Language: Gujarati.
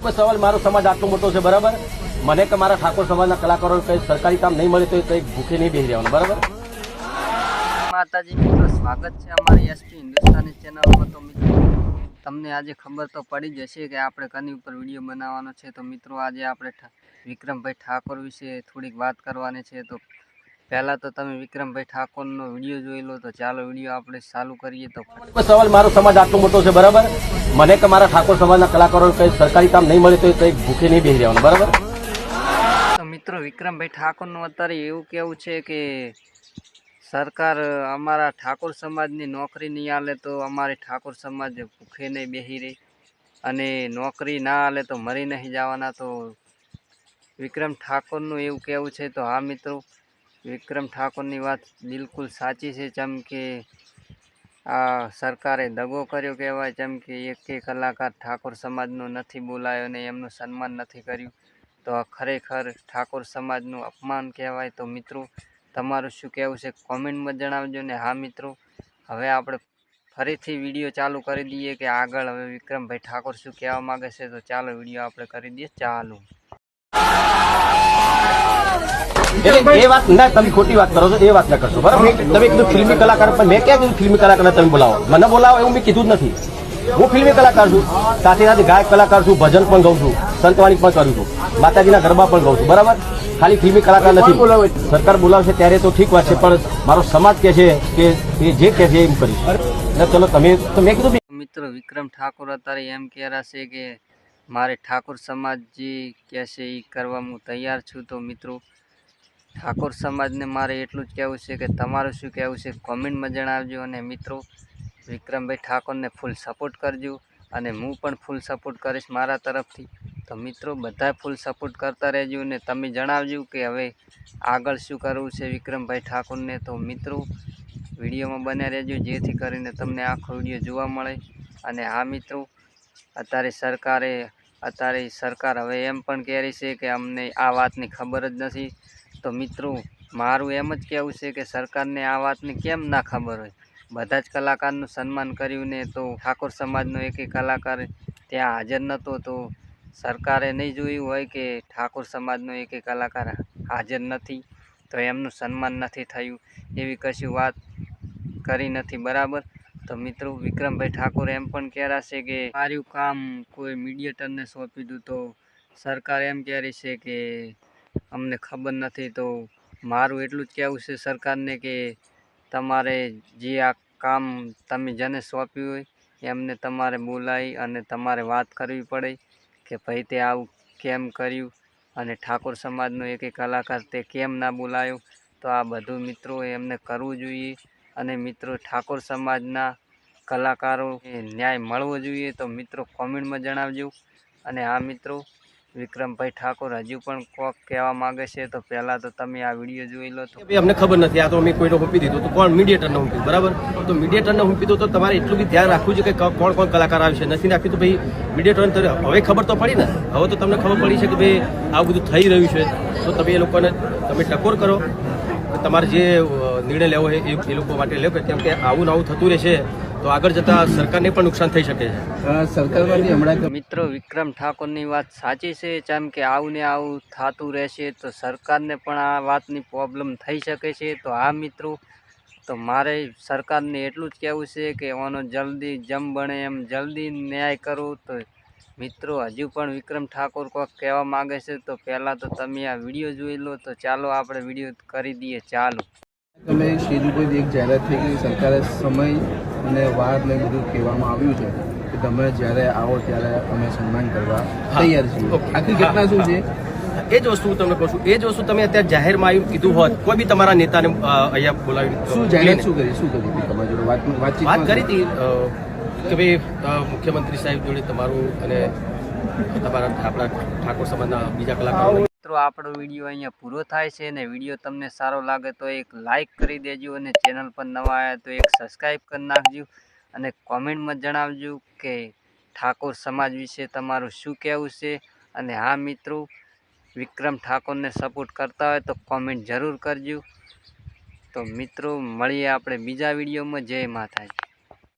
સવાલ, મારો સમાજ આટલો મોટો છે, બરાબર? મને કે મારા ઠાકોર સમાજના કલાકારો કઈ સરકારી કામ નહીં મળે તો કઈ ભૂખે નહીં બેસી રહેવાનું, બરાબર? માતાજી, મિત્રો, સ્વાગત છે અમારી એસપી હિન્દુસ્તાની ચેનલમાં તો મિત્રો, તમને આજે ખબર તો પડી જશે કે આપણે કની ઉપર વીડિયો બનાવવાનો છે. તો મિત્રો, આજે આપણે વિક્રમભાઈ ઠાકોર વિશે થોડીક વાત કરવાની છે. તો પહેલાં તો તમે વિક્રમભાઈ ઠાકોરનો વીડિયો જોઈ લો તો ચાલો વીડિયો આપણે ચાલુ કરીએ તો સવાલ મારો સમાજ આટલો મોટો છે બરાબર? મને કે મારા ઠાકોર સમાજના કલાકારો કઈ સરકારી કામ નહીં મળે તો એ કઈ ભૂખે નહીં બેસી રહેવાનું બરાબર? તો મિત્રો વિક્રમભાઈ ઠાકોરનું અત્યારે એવું કેવું છે કે સરકાર અમારા ઠાકોર સમાજની નોકરી નહીં આલે તો અમારે ઠાકોર સમાજ ભૂખે નહીં બેસી રહી. અને નોકરી ના આલે તો મરી નહીં જવાના તો વિક્રમ ઠાકોરનું એવું કહેવું છે. તો હા મિત્રો વિક્રમ ઠાકોરની વાત બિલકુલ સાચી છે, જેમ કે આ સરકારે દગો કર્યો કહેવાય, જેમ કે એક કલાકાર ઠાકોર સમાજનો નથી બોલાયો અને એમનું સન્માન નથી કર્યું. તો આ ખરેખર ઠાકોર સમાજનું અપમાન કહેવાય. તો મિત્રો, તમારું શું કહેવું છે? કોમેન્ટમાં જણાવજો ને. હા, મિત્રો, હવે આપણે ફરીથી વીડિયો ચાલુ કરી દઈએ કે આગળ હવે વિક્રમભાઈ ઠાકોર શું કહેવા માગે છે? તો ચાલો વીડિયો આપણે કરી દઈએ. ચાલુ. એટલે એ વાત ના તમે ખોટી વાત કરો છો એ વાત ના કરશો બરાબર? તમે કીધું ફિલ્મી કલાકાર પણ મેં ક્યાં કીધું ફિલ્મી કલાકારને તમે બોલાવો? મને બોલાવો એવું મેં કીધું જ નથી. હું ફિલ્મી કલાકાર છું. સાથે સાથે ગાયક કલાકાર છું ભજન પણ ગાઉં છું સંતવાણી પણ કરું છું માતાજીના ગરબા પણ ગાઉં છું બરાબર? ખાલી ફિલ્મી કલાકાર નથી. સરકાર બોલાવશે ત્યારે તો ઠીક વાત છે પણ મારો સમાજ કહે છે કે એ જે કહે છે એમ કરીશ. ચલો તમે તો મેં કીધું મિત્રો વિક્રમ ઠાકોર અત્યારે એમ કહેરા છે કે મારે ઠાકોર સમાજ જે કહેશે એ કરવા હું તૈયાર છું. તો મિત્રો ઠાકોર સમાજને મારે એટલું જ કહેવું છે કે તમારું શું કહેવું છે કોમેન્ટમાં જણાવજો અને મિત્રો, વિક્રમભાઈ ઠાકોરને ફૂલ સપોર્ટ કરજો અને હું પણ ફૂલ સપોર્ટ કરીશ મારા તરફથી. તો મિત્રો, બધા ફૂલ સપોર્ટ કરતા રહેજો અને તમે જણાવજો કે હવે આગળ શું કરવું છે વિક્રમભાઈ ઠાકોરને. તો મિત્રો, વિડીયોમાં બન્યા રહેજો, જેથી કરીને તમને આખો વીડિયો જોવા મળે. અને આ મિત્રો, અત્યારે સરકારે, અત્યારે સરકાર હવે એમ પણ કહે રહી છે કે અમને આ વાતની ખબર જ નથી. તો મિત્રો, મારું એમ જ કહેવું છે કે સરકારને આ વાતની કેમ ના ખબર હોય? બધા જ કલાકારનું સન્માન કર્યું ને તો ઠાકોર સમાજનો એક કલાકાર ત્યાં હાજર નહોતો, તો સરકારે નહીં જોયું હોય કે ઠાકોર સમાજનો એક કલાકાર હાજર નથી, તો એમનું સન્માન નથી થયું, એવી કશું વાત કરી નથી, બરાબર? તો મિત્રો, વિક્રમભાઈ ઠાકોર એમ પણ કહેરા છે કે મારું કામ કોઈ મીડિયેટરને સોંપી દીધું તો સરકાર એમ કહેરી છે કે અમને ખબર નથી, તો મારું એટલું જ કહેવું છે સરકારને કે તમારે જે આ કામ તમે જેને સોંપ્યું હોય, એમને તમારે બોલાવી અને તમારે વાત કરવી પડે કે ભાઈ તે આવું કેમ કર્યું અને ઠાકોર સમાજનો એક એક કલાકાર તે કેમ ના બોલાયો. તો આ બધું મિત્રો એમને કરવું જોઈએ અને મિત્રો ઠાકોર સમાજના કલાકારો ન્યાય મળવો જોઈએ, તો મિત્રો કોમેન્ટમાં જણાવજો. અને આ મિત્રો વિક્રમભાઈ ઠાકોર, હજુ પણ કોક કહેવા માગે છે, તો પહેલાં તો તમે આ વીડિયો જોઈ લો તો. અમને ખબર નથી, આ તો અમે કોઈને હોપી દીધું, તો કોણ મીડિયેટરને મૂક્યું બરાબર? તો મીડિયેટરને મૂકી દો તો તમારે એટલું બી ધ્યાન રાખવું છે કે કોણ કોણ કલાકાર આવશે નથી રાખ્યું તો ભાઈ મીડિયેટરને હવે ખબર તો પડી ને? હવે તો તમને ખબર પડી છે કે ભાઈ, આવું બધું થઈ રહ્યું છે. તો તમે એ લોકોને, તમે ટકોર કરો. તમારે જે નિર્ણય લેવો હોય એ લોકો માટે લેવો કેમ કે આવું ને આવું થતું રહેશે. તો આગળ જતાં સરકારને પણ નુકસાન થઈ શકે છે. સરકારમાંથી હમણાં મિત્રો વિક્રમ ઠાકોરની વાત સાચી છે. જેમ કે આવું ને આવું થતું રહેશે તો સરકારને પણ આ વાતની પ્રોબ્લેમ થઈ શકે છે. તો આ મિત્રો તો મારે સરકારને એટલું જ કહેવું છે કે ઓનો જલ્દી જમ બને એમ જલ્દી ન્યાય કરો. તો મિત્રો હજુ પણ વિક્રમ ઠાકોર કોઈક કહેવા માગે છે તો પહેલાં તો તમે આ વીડિયો જોઈ લો. તો ચાલો આપણે વીડિયો કરી દઈએ. ચાલુ. તમે સ્ટેજ ઉપર એક જાહેરાત થઈ ગઈ સરકારે સમય અને વારને બધું કહેવામાં આવ્યું છે કે તમે જ્યારે આવો ત્યારે અમે સન્માન કરવા તૈયાર છીએ. આખી ઘટના શું છે? એ જ વસ્તુ હું તમને કહું છું. એ જ વસ્તુ તમે અત્યારે જાહેરમાં આવ્યું કીધું હોત કોઈ બી તમારા નેતાને અહીંયા બોલાવી શું જાહેરાત શું કરી? શું કરી હતી? તમારી જોડે વાત વાતચીત વાત કરી હતી કે ભાઈ મુખ્યમંત્રી સાહેબ જોડે તમારું અને તમારા આપણા ઠાકોર સમાજના બીજા કલાકારો મિત્રો, આપણો વીડિયો અહીંયા પૂરો થાય છે અને વીડિયો તમને સારો લાગે તો એક લાઈક કરી દેજો અને ચેનલ પર નવા આવ્યા તો એક સબસ્ક્રાઈબ કરી નાખજો અને કોમેન્ટમાં જણાવજો કે ઠાકોર સમાજ વિશે તમારું શું કહેવું છે અને હા મિત્રો, વિક્રમ ઠાકોરને સપોર્ટ કરતા હોય તો કોમેન્ટ જરૂર કરજો. તો મિત્રો, મળીએ આપણે બીજા વિડીયોમાં. જય માતાજી.